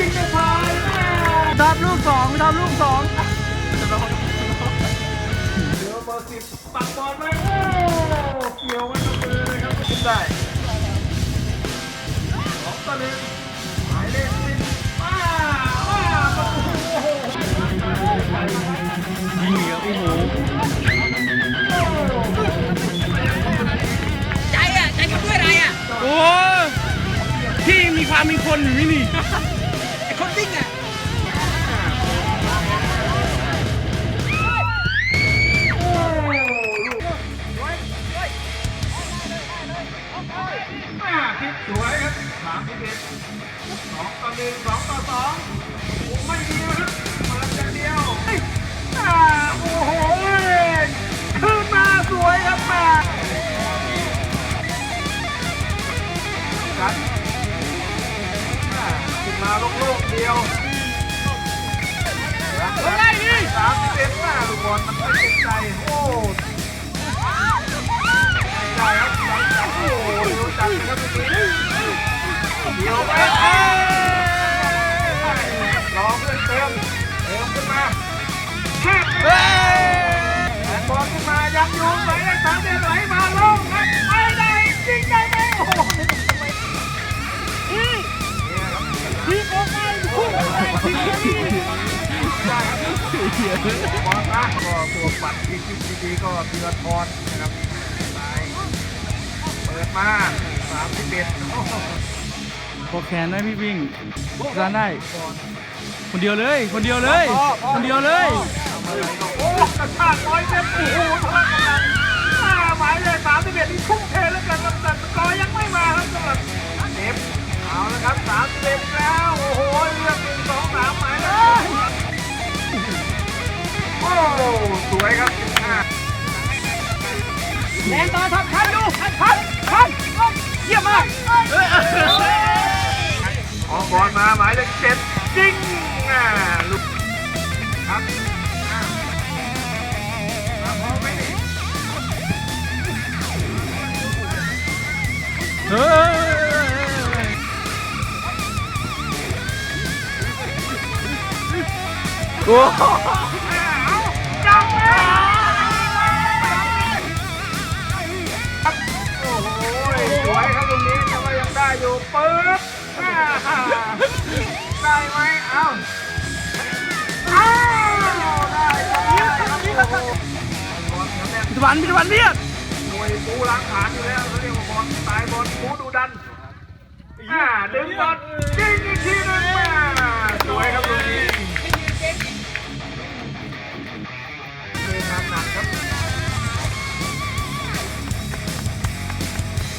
ริงๆนะพายแม่ทำลูกสองทำลูกสองเหลือเบอร์สิบปักบอลไว้โอ้เกี่ยวไว้กับมือเลยครับขึ้นได้สองต่อหนึ่งหมายเลขสิบว้าว้าประตูโอ้โหยิงเหนียวโอ้โหใจอะใจทำด้วยอะไรอะโอ้พี่มีความมีคนอยู่นี่นี่ วิ่งอะอ่าคิดสวยครับสามสิบเอ็ดสองต่อหนึ่งสองต่อสองโอ้ไม่ดีนะครับมาอย่างเดียวเฮ้ยอ่าโอ้โหขึ้นมาสวยครับแม่กันอ่าขึ้น มาโล่งๆเดียวไล่ดิสามสิบเอ็ดหน้าลูกบอลมันไม่ติดใจ อะไรพี่ได้ครับอลนะก็ตัวปัดที่คิดดีๆก็ธีรทรนะครับซ้ายเปิดมาสามสิบเอ็ดโอ้โหพอแขนได้พี่วิ่งร้านได้ คนเดียวเลย คนเดียวเลย คนเดียวเลย โอ้กระชากร้อยเมตรโอ้โหหมายเลขสามสิบเอ็ดนี่ทุ่มเทแล้วกันครับแต่กอยังไม่มาครับสำหรับเดฟเอาละครับสามสิบเอ็ดแล้ว วยครับสิบห้าแรงต่อทับทันดูทันทันทันเยี่ยมมากออกบอลมาหมายเลขเจ็ดจริงอ่าลูกครับอ่าอ่าพอไหมนี่เฮ้ยโอ้ นี้แต่ว่ายังได้อยู่ปึ๊บอ่าได้ไหมเอ้าเอ้าได้ได้ครับโอ้โหบอลเหนียวแน่นพิธภัณฑ์พิธภัณฑ์เรียกมวยบูล้างผลาญอยู่แล้วเขาเรียกว่าบอลสไตล์บอลบูดูดันอ่าดึงบอล